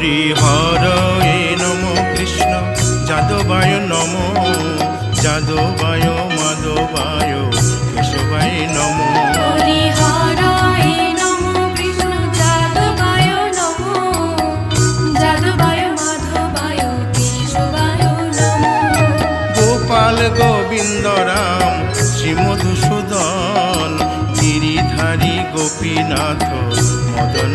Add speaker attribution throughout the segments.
Speaker 1: হরি হর এ নম কৃষ্ণ যাদবায় নম। যাদবায় মাধবায় কেশবায় নম।
Speaker 2: হরি
Speaker 1: গোবিন্দ রাম শ্রী মধুসূদন গিরিধারী গোপীনাথ মদন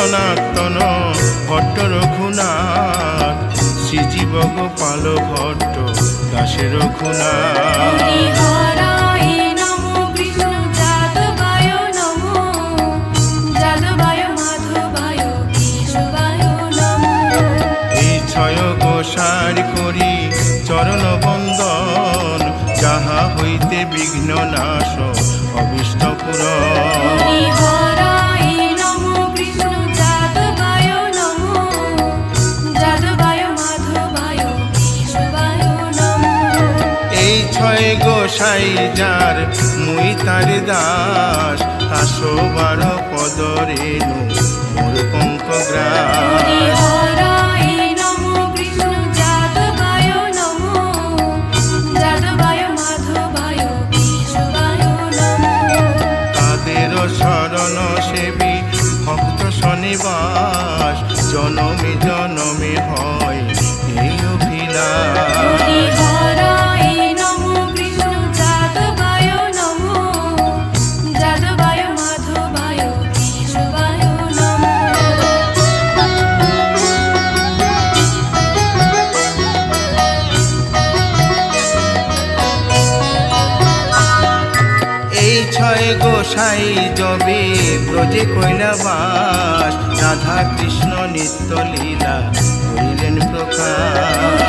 Speaker 1: সনাতন ভট্ট রঘুনাথ শ্রীজীব গোপাল ভট্ট দাসে রঘুনাথ। করি চরণ বন্দন যাহা হইতে বিঘ্ন নাশ অবিষ্ট পুরন ছয় গোসাই যার মুই তার দাস। আসো বারো পদরে মোর পঙ্ক এই ছয় গোসাই জবে ব্রজে কৈলাবাস রাধা কৃষ্ণ নিত্য লীলা করিলেন প্রকাশ।